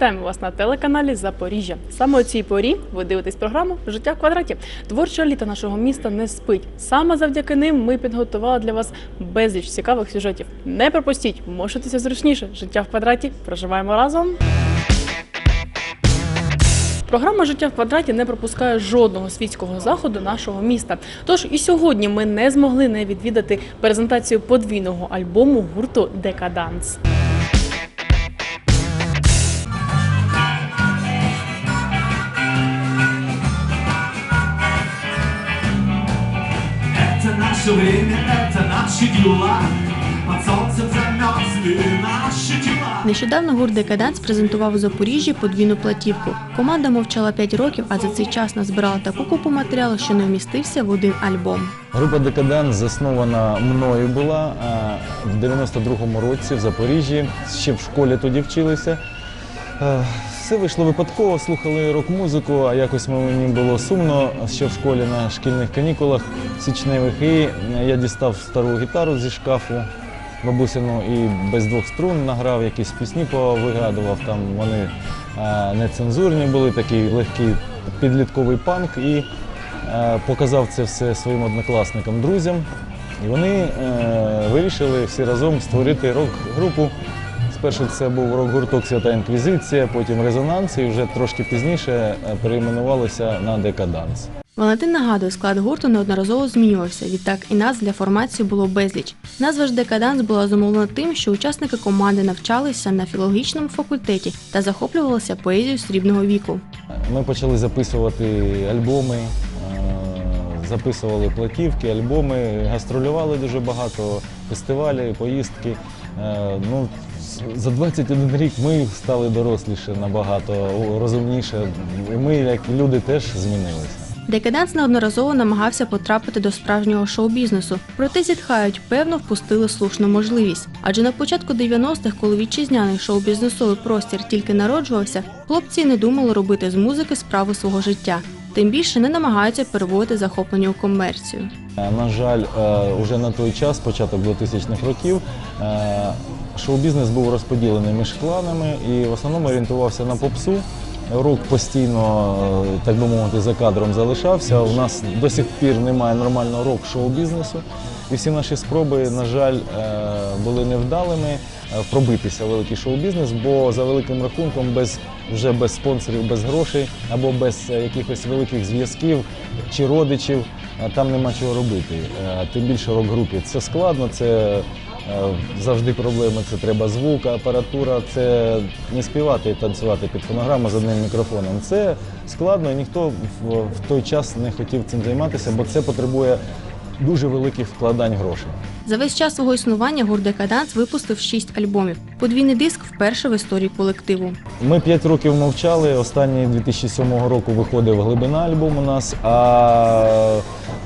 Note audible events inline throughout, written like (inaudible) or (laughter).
Вітаємо вас на телеканалі Запоріжжя. Саме у цій порі ви дивитесь програму Життя в квадраті. Творча еліта нашого міста не спить. Саме завдяки ним ми підготували для вас безліч цікавих сюжетів. Не пропустіть, можетеся зручніше. Життя в квадраті. Проживаємо разом. Програма Життя в квадраті не пропускає жодного світського заходу нашого міста. Тож і сьогодні ми не змогли не відвідати презентацію подвійного альбому гурту Декаданс. Наше время, это наши дела Под солнцем замерзли наши тела Нещодавно гурт Декаданс презентував у Запоріжжі подвійну платівку. Команда мовчала 5 років, а за цей час назбирала таку купу матеріалу, що не вмістився в один альбом. Група Декаданс заснована мною була в 92-му році в Запоріжжі. Ще в школі тоді вчилися. Все вийшло випадково, слухали рок-музику, а якось мені було сумно ще в школі на шкільних канікулах січневих. І я дістав стару гітару зі шкафу бабусину і без двох струн награв якісь пісні, повигадував. Там вони нецензурні були, такий легкий підлітковий панк. І показав це все своїм однокласникам, друзям. І вони е, вирішили всі разом створити рок-групу. Спершу це був рок-гурток Свята Інквізиція, потім резонанс, і вже трошки пізніше е, перейменувалося на Декаданс. Валентин нагадує, склад гурту неодноразово змінювався. Відтак і назв для формації було безліч. Назва ж Декаданс була зумовлена тим, що учасники команди навчалися на філологічному факультеті та захоплювалися поезією срібного віку. Ми почали записувати альбоми, е, записували платівки, альбоми, гастролювали дуже багато, фестивалі, поїздки. Е, Ну, за 21 рік ми стали доросліше набагато, розумніше. Ми, як люди, теж змінилися. Декаданс неодноразово намагався потрапити до справжнього шоу-бізнесу, проте зітхають, певно, впустили слушну можливість. Адже на початку 90-х, коли вітчизняний шоу-бізнесовий простір тільки народжувався, хлопці не думали робити з музики справу свого життя. Тим більше не намагаються переводити захоплення у комерцію. Е, На жаль, е, уже на той час, початок 2000-х років, е, шоу-бізнес був розподілений між кланами і в основному орієнтувався на попсу. Рок постійно, так би мовити, за кадром залишався. У нас до сих пір немає нормального рок-шоу-бізнесу. І всі наші спроби, на жаль, були невдалими пробитися в великий шоу-бізнес, бо за великим рахунком, без вже без спонсорів, без грошей або без е, якихось великих зв'язків чи родичів, е, там нема чого робити. Е, Тим більше рок-групі. Це складно, це е, завжди проблеми. Це треба звук, апаратура, це не співати і танцювати під фонограму з одним мікрофоном. Це складно, і ніхто в той час не хотів цим займатися, бо це потребує дуже великих вкладань грошей. За весь час свого існування гурт Декаданс випустив шість альбомів. Подвійний диск вперше в історії колективу. Ми 5 років мовчали. Останній 2007 року виходив глибина альбом у нас. А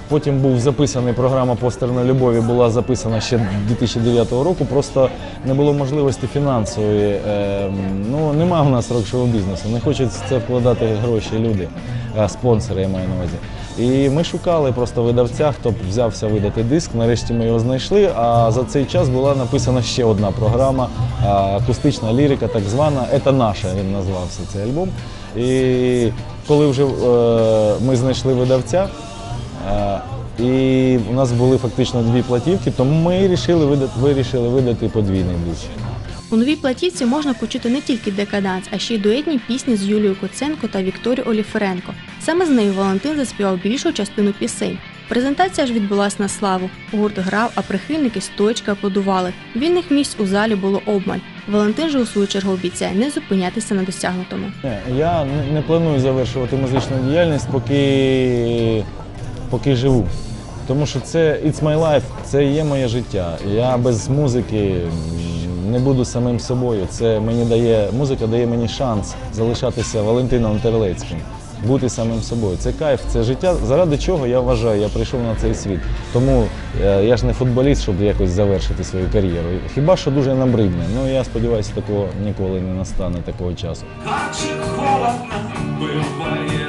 потім був записаний програма Постерна любові була записана ще 2009 року. Просто не було можливості фінансової. Ем, Ну нема у нас рок-шоу бізнесу. Не хочуть в це вкладати гроші люди, спонсори я маю на увазі. І ми шукали просто видавця, хто б взявся видати диск. Нарешті ми його знайшли. А за цей час була написана ще одна програма, акустична лірика, так звана. Це наша, він назвався цей альбом. І коли вже е, ми знайшли видавця, е, і у нас були фактично дві платівки, тому ми вирішили видати, вирішили видати подвійний диск. У новій платівці можна почути не тільки декаданс, а ще й дуетні пісні з Юлією Коценко та Вікторією Оліференко. Саме з нею Валентин заспівав більшу частину пісень. Презентація ж відбулась на славу. Гурт грав, а прихильники стоячки аплодували. Вільних місць у залі було обмаль. Валентин же у свою чергу обіцяє не зупинятися на досягнутому. Я не- планую завершувати музичну діяльність, поки, поки живу. Тому що це It's my life, це є моє життя. Я без музики не буду самим собою. Це мені дає, музика дає мені шанс залишатися Валентином Терлецьким, бути самим собою. Це кайф, це життя. Заради чого я вважаю, я прийшов на цей світ. Тому е, я ж не футболіст, щоб якось завершити свою кар'єру. Хіба що дуже набридне. Ну я сподіваюся, такого ніколи не настане такого часу. Как холодно бывает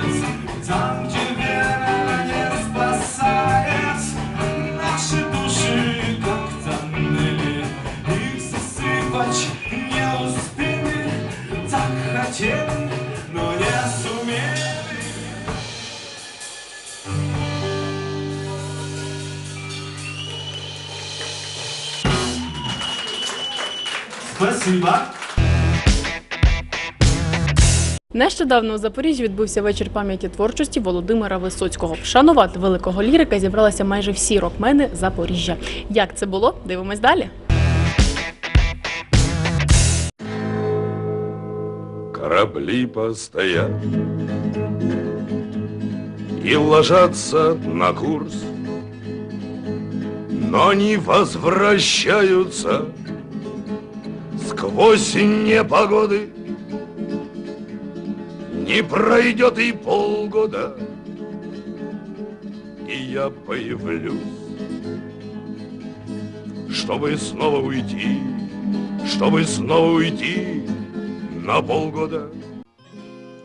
Спасибо. Нещодавно у Запоріжжі відбувся вечір пам'яті творчості Володимира Висоцького. Вшанувати великого лірика зібралися майже всі рокмени Запоріжжя. Як це було? Дивимось далі. Корабли постоят И ложатся на курс Но не возвращаются Сквозь непогоды Не пройдет и полгода И я появлюсь Чтобы снова уйти Чтобы снова уйти на полгода.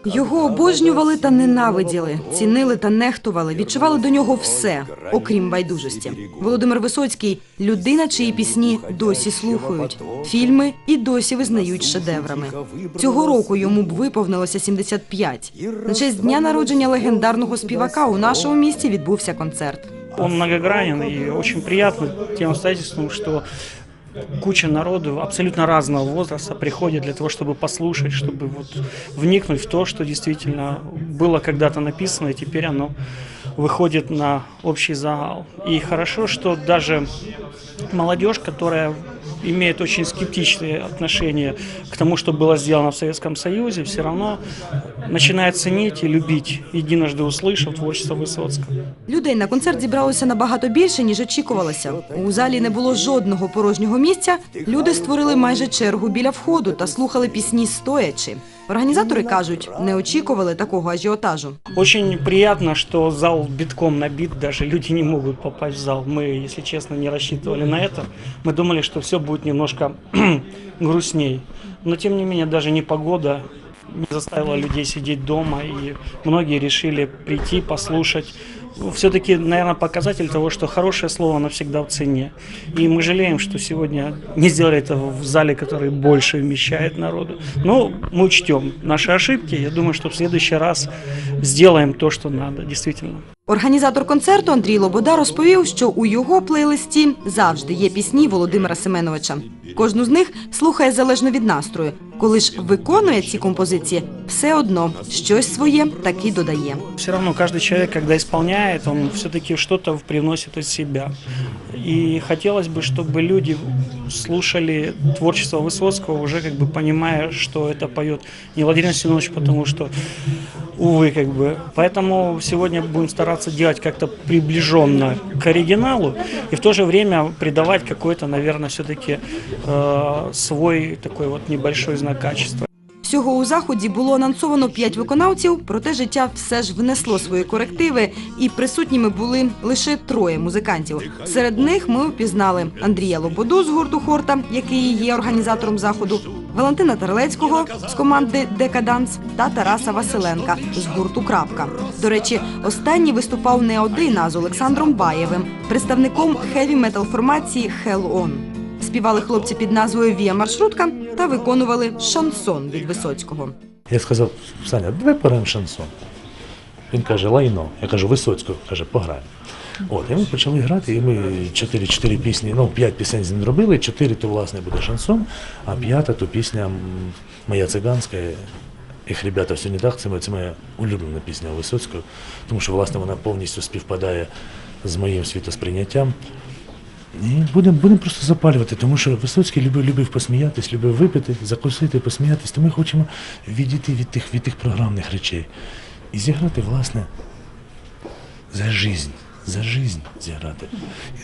Його обожнювали та ненавиділи, цінили та нехтували, відчували до нього все, окрім байдужості. Володимир Висоцький людина, чиї пісні досі слухають, фільми і досі визнають шедеврами. Цього року йому б виповнилося 75. На честь дня народження легендарного співака у нашому місті відбувся концерт. Он многогранен и очень приятно тем обстоятельством, что куча народу абсолютно разного возраста приходит для того, чтобы послушать, чтобы вот вникнуть в то, что действительно было когда-то написано, и теперь оно выходит на общий загал. И хорошо, что даже молодежь, которая имеет очень скептичные отношения к тому, что было сделано в Советском Союзе, все равно начинает ценить и любить, единожды услышав творчество Высоцкого. Людей на концерт зібралося набагато більше, ніж очікувалося. У залі не було жодного порожнього місця. Люди створили майже чергу біля входу та слухали пісні стоячи. Організатори кажуть, не очікували такого ажіотажу. Очень приятно, что зал битком набит, даже люди не могут попасть в зал. Мы, если честно, не рассчитывали на это. Мы думали, что все будет немножко (clears throat) грустней. Но, тем не менее, даже непогода не заставила людей сидеть дома, и многие решили прийти, послушать. Все-таки, наверное, показатель того, что хорошее слово навсегда в цене. И мы жалеем, что сегодня не сделали этого в зале, который больше вмещает народу. Но мы учтем наши ошибки. Я думаю, что в следующий раз сделаем то, что надо, действительно. Організатор концерту Андрій Лобода розповів, що у його плейлисті завжди є пісні Володимира Семеновича. Кожну з них слухає залежно від настрою. Коли ж виконує ці композиції, все одно щось своє таки додає. Все равно каждый человек, когда исполняет, он все-таки что-то привносит из себя. И хотелось бы, чтобы люди слушали творчество Высоцкого, уже как бы понимая, что это поет не Владимир Семенович, потому что, увы, как бы. Поэтому сегодня будем стараться делать как-то приближенно к оригиналу и в то же время придавать какой-то, наверное, все-таки э, свой такой вот небольшой знак качества. Всього у заході було анонсовано п'ять виконавців, проте життя все ж внесло свої корективи, і присутніми були лише троє музикантів. Серед них ми впізнали Андрія Лободу з гурту Хорта, який є організатором заходу, Валентина Терлецького з команди Декаданс та Тараса Василенка з гурту Крапка. До речі, останній виступав не один, а з Олександром Баєвим, представником хеві метал формації Hell On. Співали хлопці під назвою Вія Маршрутка та виконували шансон від Висоцького. Я сказав, Саня, давай пограємо шансон. Він каже, лайно. Я кажу, Висоцького, каже, пограємо. От, і ми почали грати, і ми 4-4 пісні, ну 5 пісень з ним зробили, 4 то власне буде шансон, а п'ята то пісня моя циганська. Їх ребята все не так, це моя, це моя улюблена пісня Висоцького, тому що власне вона повністю співпадає з моїм світосприйняттям. І будемо будем просто запалювати, тому що Висоцький любив, любив посміятись, любив випити, закусити, посміятись. То ми хочемо відійти від тих, від тих програмних речей і зіграти, власне, за жизнь. За жизнь зіграти.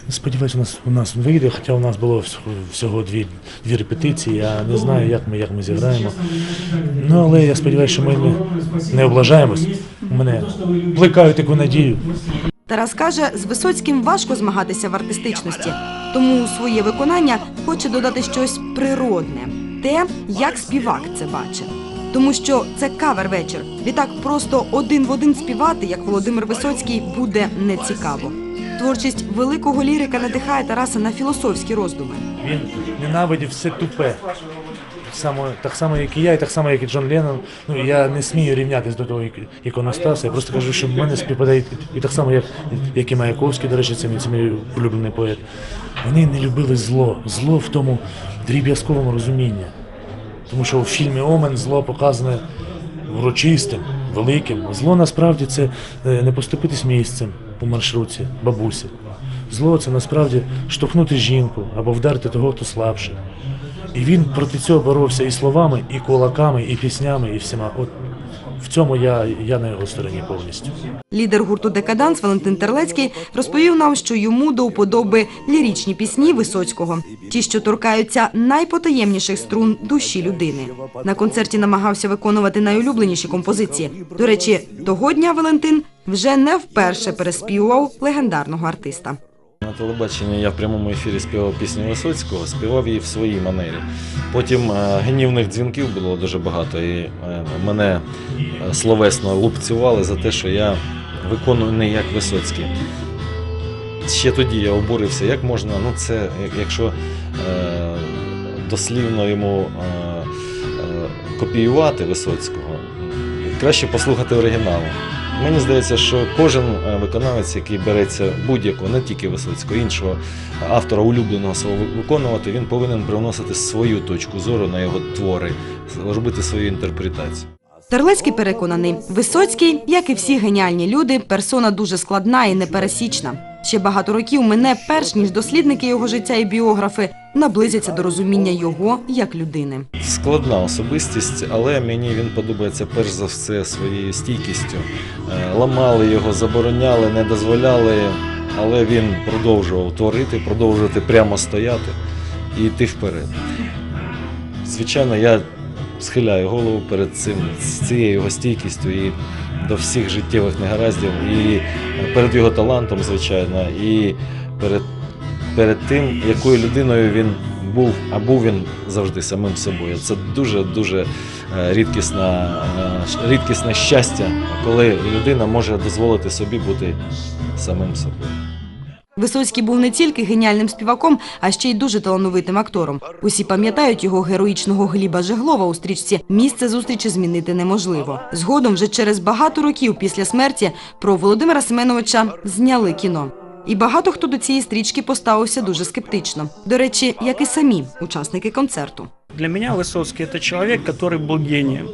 Я сподіваюся, у нас у нас вийде, хоча у нас було всього- дві, дві репетиції. Я не знаю, як ми, як ми зіграємо. Ну, але я сподіваюся, що ми не, облажаємось. Мене плекаю таку надію. Тарас каже, з Висоцьким важко змагатися в артистичності, тому у своє виконання хоче додати щось природне, те, як співак це бачить. Тому що це кавер-вечір. Відтак просто один в один співати, як Володимир Висоцький, буде нецікаво. Творчість великого лірика надихає Тараса на філософські роздуми. Він ненавидів все тупе. само, так само, як і я, і так само, як і Джон Леннон. Ну, я не смію рівнятися до того ік- іконостаса. Я просто кажу, що в мене співпадає і так само, як, як і Маяковський, до речі, це мій, це мій улюблений поет. Вони не любили зло. Зло в тому дріб'язковому розумінні. Тому що у фільмі Омен зло показане урочистим, великим. Зло насправді це е, не поступитись місцем у маршрутці бабусі. Зло це насправді штовхнути жінку або вдарити того, хто слабший. І він проти цього боровся і словами, і кулаками, і піснями, і всіма. От в цьому я, я на його стороні повністю. Лідер гурту Декаданс Валентин Терлецький розповів нам, що йому до вподоби лірічні пісні Висоцького, ті, що торкаються найпотаємніших струн душі людини. На концерті намагався виконувати найулюбленіші композиції. До речі, того дня Валентин вже не вперше переспівував легендарного артиста. На телебаченні я в прямому ефірі співав пісню Висоцького, співав її в своїй манері. Потім е, гнівних дзвінків було дуже багато, і е, мене е, словесно лупцювали за те, що я виконую не як Висоцький. Ще тоді я обурився, як можна, ну це якщо дослівно йому копіювати Висоцького, краще послухати оригінал. Мені здається, що кожен е, виконавець, який береться будь-якого, не тільки Висоцького, іншого автора улюбленого свого виконувати, він повинен привносити свою точку зору на його твори, робити свою інтерпретацію. Терлецький переконаний, Висоцький, як і всі геніальні люди, персона дуже складна і непересічна. Ще багато років мине, перш ніж дослідники його життя і біографи наблизяться до розуміння його як людини. Складна особистість, але мені він подобається перш за все своєю стійкістю. Е, Ламали його, забороняли, не дозволяли, але він продовжував творити, продовжувати прямо стояти і йти вперед. Звичайно, я схиляю голову перед цим, з цією його стійкістю і до всіх життєвих негараздів, і перед його талантом, звичайно, і перед перед тим, якою людиною він був, а був він завжди самим собою. Це дуже дуже рідкісне, рідкісне щастя, коли людина може дозволити собі бути самим собою. Висоцький був не тільки геніальним співаком, а ще й дуже талановитим актором. Усі пам'ятають його героїчного Гліба Жеглова у стрічці «Місце зустрічі змінити неможливо». Згодом, вже через багато років після смерті, про Володимира Семеновича зняли кіно. І багато хто до цієї стрічки поставився дуже скептично. До речі, як і самі учасники концерту. Для меня Высоцкий это человек, который был гением.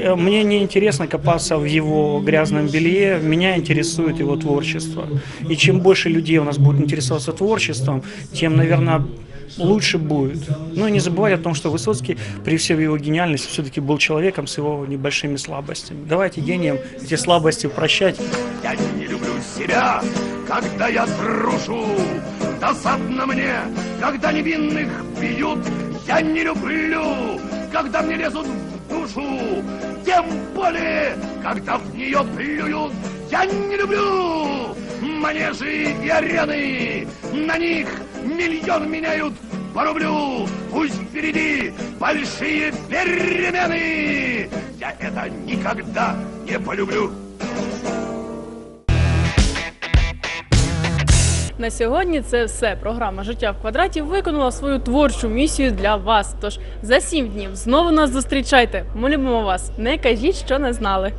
Э, Мне не интересно копаться в его грязном белье, меня интересует его творчество. И чем больше людей у нас будет интересоваться творчеством, тем, наверное, лучше будет. И не забывать о том, что Высоцкий, при всей его гениальности, все-таки был человеком с его небольшими слабостями. Давайте гениям эти слабости прощать. Я не люблю себя, когда я трушу. Досадно мне, когда невинных бьют. Я не люблю, когда мне лезут в душу. Тем более, когда в нее плюют. Я не люблю манежи и арены. На них миллион меняют по рублю. Пусть впереди большие перемены. Я это никогда не полюблю. На сьогодні це все. Програма Життя в квадраті виконала свою творчу місію для вас. Тож за сім днів знову нас зустрічайте. Ми любимо вас. Не кажіть, що не знали.